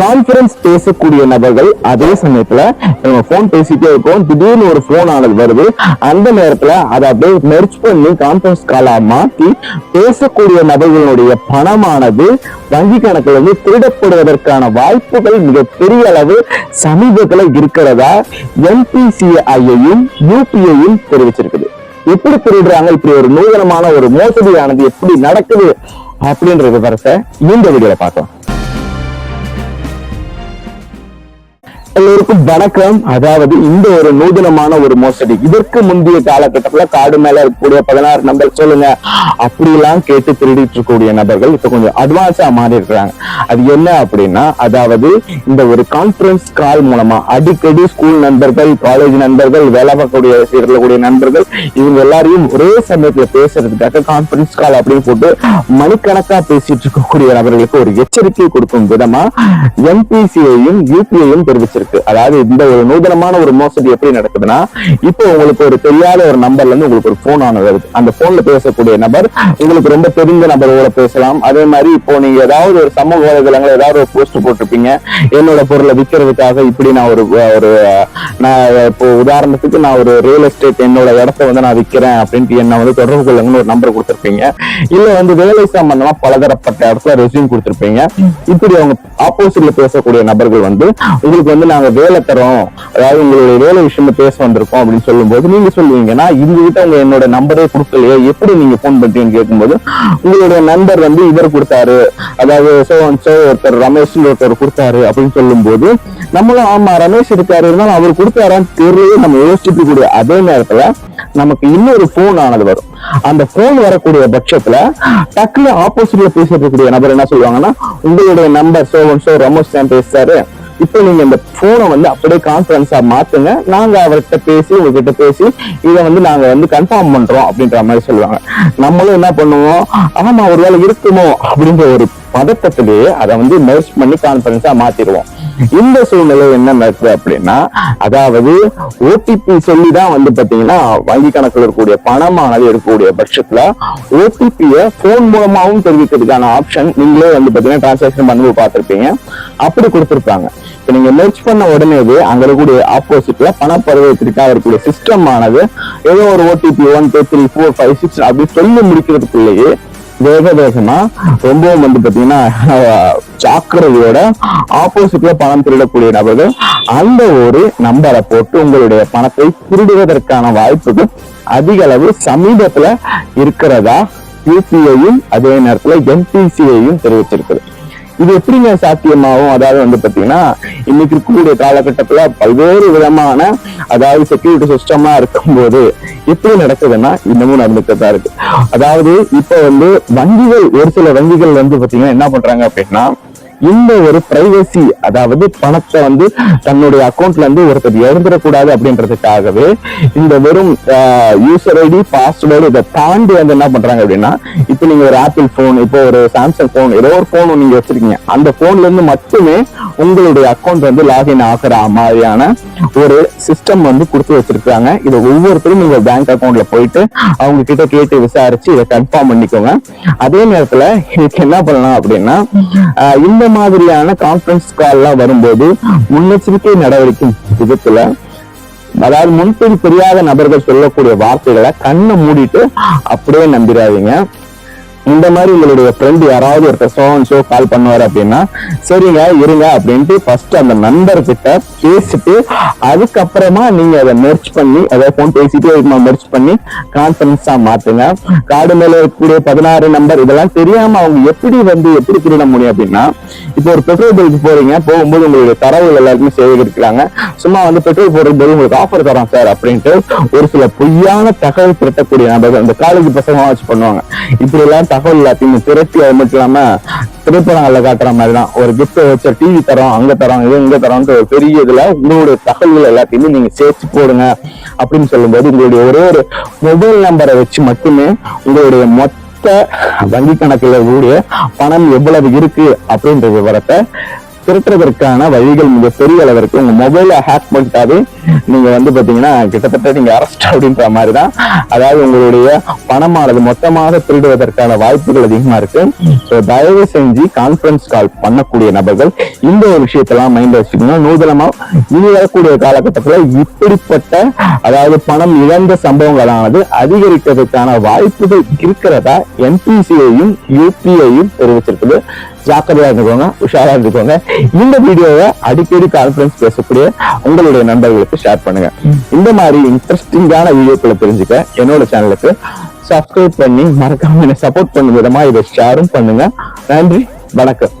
Conference பேசக்கூடிய நபர்கள் அதே சமயத்துல நம்ம போன் பேசிட்டே இருக்கோம் திடீர்னு ஒரு போன் ஆனது வருது. அந்த நேரத்துல அதை அப்படியே மெர்ச் பண்ணி கான்ஃபரன்ஸ் காலா மாத்தி பேசக்கூடிய நபர்களுடைய பணமானது வங்கி கணக்குல இருந்து திருடப்படுவதற்கான வாய்ப்புகள் மிக பெரிய அளவு சமீபத்துல இருக்கிறதா என்பிசிஐயையும் யூபிஐயும் தெரிவிச்சிருக்குது. எப்படி திருடுறாங்க இப்படி ஒரு நூதனமான ஒரு மோசடியானது எப்படி நடக்குது? அப்படின்ற வரத்தை இந்த வீடியோல பார்க்கலாம். எல்லோருக்கும் வணக்கம். அதாவது இந்த ஒரு நூதனமான ஒரு மோசடி. இதற்கு முந்தைய காலகட்டத்துல காடு மேல இருக்கக்கூடிய பதினாறு நம்பர் சொல்லுங்க. அப்படிலாம் கேட்டு திருடிட்டு இருக்கக்கூடிய நபர்கள் இப்ப கொஞ்சம் அட்வான்ஸா மாறி இருக்கிறாங்க. அது என்ன அப்படின்னா அதாவது இந்த ஒரு கான்பரன்ஸ் கால் மூலமா அடிக்கடி ஸ்கூல் நண்பர்கள் காலேஜ் நண்பர்கள் வேலை பார்க்கக்கூடிய இருக்கக்கூடிய நண்பர்கள் இவங்க எல்லாரையும் ஒரே சமயத்துல பேசுறதுக்காக கான்பரன்ஸ் கால் அப்படின்னு போட்டு மணிக்கணக்கா பேசிட்டு இருக்கக்கூடிய நபர்களுக்கு ஒரு எச்சரிக்கை கொடுக்கும் விதமா எம்பிசியையும் யூபிஐயும் இருக்கு. அதாவது இந்த ஒரு நூதனமான ஒரு மோசடி எப்படி நடக்குதுன்னா இப்போ உங்களுக்கு ஒரு தெரியாத ஒரு நம்பர்ல இருந்து உங்களுக்கு ஒரு போன் ஆன வருது. அந்த போன்ல பேசக்கூடிய நபர் உங்களுக்கு ரொம்ப தெரிந்த நபரோட பேசலாம். அதே மாதிரி இப்போ நீங்க ஏதாவது ஒரு சமூக வலைதளங்கள் ஏதாவது ஒரு போஸ்ட் போட்டிருப்பீங்க. என்னோட பொருளை விற்கிறதுக்காக இப்படி நான் ஒரு ஒரு நான் இப்போ உதாரணத்துக்கு நான் ஒரு ரியல் எஸ்டேட் என்னோட இடத்த வந்து நான் விற்கிறேன் அப்படின்ட்டு என்ன வந்து தொடர்பு கொள்ளுங்கன்னு ஒரு நம்பர் கொடுத்துருப்பீங்க. இல்ல வந்து வேலை சம்பந்தமா பலதரப்பட்ட இடத்துல ரெசியூம் கொடுத்துருப்பீங்க. இப்படி அவங்க ஆப்போசிட்ல பேசக்கூடிய நபர்கள் வந்து உங்களுக்கு வந்து நாங்க வேலை தரோம் அதாவது உங்களுடைய வேலை விஷயமா பேச வந்திருக்கோம் அப்படின்னு சொல்லும்போது நீங்க சொல்லுவீங்கன்னா இந்த கிட்ட உங்க என்னோட நம்பரே கொடுக்கலையே எப்படி நீங்க போன் பண்றீங்கன்னு கேட்கும்போது உங்களுடைய நண்பர் வந்து இவர் கொடுத்தாரு. அதாவது சோ சோ ஒருத்தர் ரமேஷ் ஒருத்தர் கொடுத்தாரு அப்படின்னு சொல்லும்போது நம்மளும் ஆமா ரமேஷ் இருக்காரு இருந்தாலும் அவர் கொடுத்தாரான்னு தெரியல நம்ம யோசிச்சுட்டு கூடிய அதே நேரத்துல நமக்கு இன்னொரு போன் ஆனது வரும். அந்த போன் வரக்கூடிய பட்சத்துல டக்குனு ஆப்போசிட்ல இருக்கக்கூடிய நபர் என்ன சொல்லுவாங்கன்னா உங்களுடைய நம்பர் சோ சோ ரமேஷ் தான் பேசுறாரு. இப்போ நீங்க இந்த போனை வந்து அப்படியே கான்ஃபரன்ஸா மாத்துங்க. நாங்க அவர்கிட்ட பேசி உங்ககிட்ட பேசி இதை வந்து நாங்க வந்து கன்ஃபார்ம் பண்றோம் அப்படின்ற மாதிரி சொல்லுவாங்க. நம்மளும் என்ன பண்ணுவோம்? ஆமா ஒருவேளை இருக்குமோ அப்படின்ற ஒரு பதட்டத்திலேயே அதை வந்து மெர்ஜ் பண்ணி கான்ஃபரன்ஸா மாத்திடுவோம். இந்த சூழ்நிலை என்ன நடக்குது அப்படின்னா அதாவது ஓடிபி சொல்லி தான் வந்து பாத்தீங்கன்னா வங்கி கணக்குல இருக்கக்கூடிய பணமானது இருக்கக்கூடிய பட்சத்துல ஓடிபிய போன் மூலமாகவும் தெரிவிக்கிறதுக்கான ஆப்ஷன் நீங்களே வந்து பாத்தீங்கன்னா டிரான்சாக்ஷன் பண்ணும்போது பார்த்திருப்பீங்க. அப்படி கொடுத்துருப்பாங்க. இப்ப நீங்க மெர்ச் பண்ண உடனேவே அங்க இருக்கக்கூடிய ஆப்போசிட்ல பண பருவத்திற்காக இருக்கக்கூடிய சிஸ்டம் ஆனது ஏதோ ஒரு OTP one two three four five six அப்படி சொல்லி முடிக்கிறதுக்குள்ளேயே வேக வேகமா ரொம்பவும் வந்து பாத்தீங்கன்னா ஜாக்கிரதையோட ஆப்போசிட்ல பணம் திருடக்கூடிய நபர்கள் அந்த ஒரு நம்பரை போட்டு உங்களுடைய பணத்தை திருடுவதற்கான வாய்ப்புகள் அதிக அளவு சமீபத்துல இருக்கிறதா? யூபிஐயும் அதே நேரத்துல எம்பிசிஐயும் தெரிவிச்சிருக்குது. இது எப்படிங்க சாத்தியமாகும்? அதாவது வந்து பாத்தீங்கன்னா இன்னைக்கு இருக்கக்கூடிய காலகட்டத்துல பல்வேறு விதமான அதாவது செக்யூரிட்டி சிஸ்டமா இருக்கும்போது எப்படி நடக்குதுன்னா இன்னமும் நடந்துட்டு தான் இருக்கு. அதாவது இப்ப வந்து வங்கிகள் ஒரு சில வங்கிகள் வந்து பாத்தீங்கன்னா என்ன பண்றாங்க அப்படின்னா இந்த ஒரு பிரைவசி அதாவது பணத்தை வந்து தன்னுடைய அக்கௌண்ட்ல இருந்து ஒருத்தர் இழந்துடக்கூடாது அப்படின்றதுக்காகவே இந்த வெறும் யூசர் ஐடி பாஸ்வேர்டு இதை தாண்டி வந்து என்ன பண்றாங்க அப்படின்னா இப்போ நீங்க ஒரு ஆப்பிள் போன் இப்போ ஒரு சாம்சங் போன் ஏதோ ஒரு போன் நீங்க வச்சிருக்கீங்க. அந்த போன்ல இருந்து மட்டுமே உங்களுடைய அக்கௌண்ட் வந்து லாகின் ஆகிற மாதிரியான ஒரு சிஸ்டம் வந்து கொடுத்து வச்சிருக்காங்க. இதை ஒவ்வொருத்தரும் நீங்க பேங்க் அக்கௌண்ட்ல போயிட்டு அவங்க கிட்ட கேட்டு விசாரிச்சு இதை கன்ஃபார்ம் பண்ணிக்கோங்க. அதே நேரத்துல இதுக்கு என்ன பண்ணலாம் அப்படின்னா இந்த மாதிரியான கான்ஃபரன்ஸ் கால்லாம் வரும்போது முன்னெச்சரிக்கை நடவடிக்கை விதத்துல அதாவது முன்பின் தெரியாத நபர்கள் சொல்லக்கூடிய வார்த்தைகளை கண்ணை மூடிட்டு அப்படியே நம்பிடாதீங்க இந்த மாதிரி உங்களுடைய ஃப்ரெண்ட் யாராவது ஒருத்தர் சோன் ஷோ கால் பண்ணுவார் அப்படின்னா சரிங்க இருங்க அப்படின்ட்டு ஃபர்ஸ்ட் அந்த நண்பர் கிட்ட பேசிட்டு அதுக்கப்புறமா நீங்க அதை மெர்ச் பண்ணி அதாவது போன் பேசிட்டு மெர்ச் பண்ணி கான்ஃபரன்ஸா மாத்துங்க. கார்டு மேல இருக்கக்கூடிய பதினாறு நம்பர் இதெல்லாம் தெரியாம அவங்க எப்படி வந்து எப்படி திருட முடியும் அப்படின்னா இப்போ ஒரு பெட்ரோல் பங்க் போறீங்க போகும்போது உங்களுடைய தரவுகள் எல்லாருக்குமே சேகரிக்கிறாங்க. சும்மா வந்து பெட்ரோல் போடும்போது உங்களுக்கு ஆஃபர் தரோம் சார் அப்படின்ட்டு ஒரு சில பொய்யான தகவல் திரட்டக்கூடிய நபர்கள் அந்த காலேஜ் பசங்க வச்சு பண்ணுவாங்க. இப்படி எல்லாம் தகவல் எல்லாத்தையும் திரட்டி அது மட்டும் இல்லாம திரைப்படங்கள்ல காட்டுற மாதிரி தான் ஒரு கிஃப்ட் வச்ச டிவி தரோம் அங்க தரோம் இது இங்க தரோம்ன்ற ஒரு பெரிய இதுல உங்களுடைய தகவல்கள் எல்லாத்தையுமே நீங்க சேர்த்து போடுங்க அப்படின்னு சொல்லும்போது உங்களுடைய ஒரே ஒரு மொபைல் நம்பரை வச்சு மட்டுமே உங்களுடைய மொத்த வங்கி கணக்குல கூடிய பணம் எவ்வளவு இருக்கு அப்படின்ற விவரத்தை திருட்டுறதற்கான வழிகள் மிக பெரிய அளவிற்கு உங்க மொபைலை ஹேக் பண்ணிட்டாவே நீங்க வந்து பாத்தீங்கன்னா கிட்டத்தட்ட நீங்க அரெஸ்ட் அப்படின்ற மாதிரி தான் அதாவது உங்களுடைய பணமானது மொத்தமாக திருடுவதற்கான வாய்ப்புகள் அதிகமா இருக்கு. ஸோ தயவு செஞ்சு கான்ஃபரன்ஸ் கால் பண்ணக்கூடிய நபர்கள் இந்த ஒரு விஷயத்தெல்லாம் மைண்ட் வச்சுக்கணும் நூதனமா இனி வரக்கூடிய காலகட்டத்துல இப்படிப்பட்ட அதாவது பணம் இழந்த சம்பவங்களானது அதிகரிக்கிறதுக்கான வாய்ப்புகள் இருக்கிறதா? என்பிசியையும் யூபிஐயும் தெரிவிச்சிருக்குது. ஜாக்கிரதையா இருந்துக்கோங்க உஷாரா இருந்துக்கோங்க. இந்த வீடியோவை அடிக்கடி கான்ஃபரன்ஸ் பேசக்கூடிய உங்களுடைய நண்பர்களுக்கு ஷேர் பண்ணுங்க. இந்த மாதிரி இன்ட்ரெஸ்டிங்கான வீடியோக்களை தெரிஞ்சுக்க என்னோட சேனலுக்கு சப்ஸ்கிரைப் பண்ணி மறக்காம என்ன சப்போர்ட் பண்ணும் விதமா இதை ஷேரும் பண்ணுங்க. நன்றி வணக்கம்.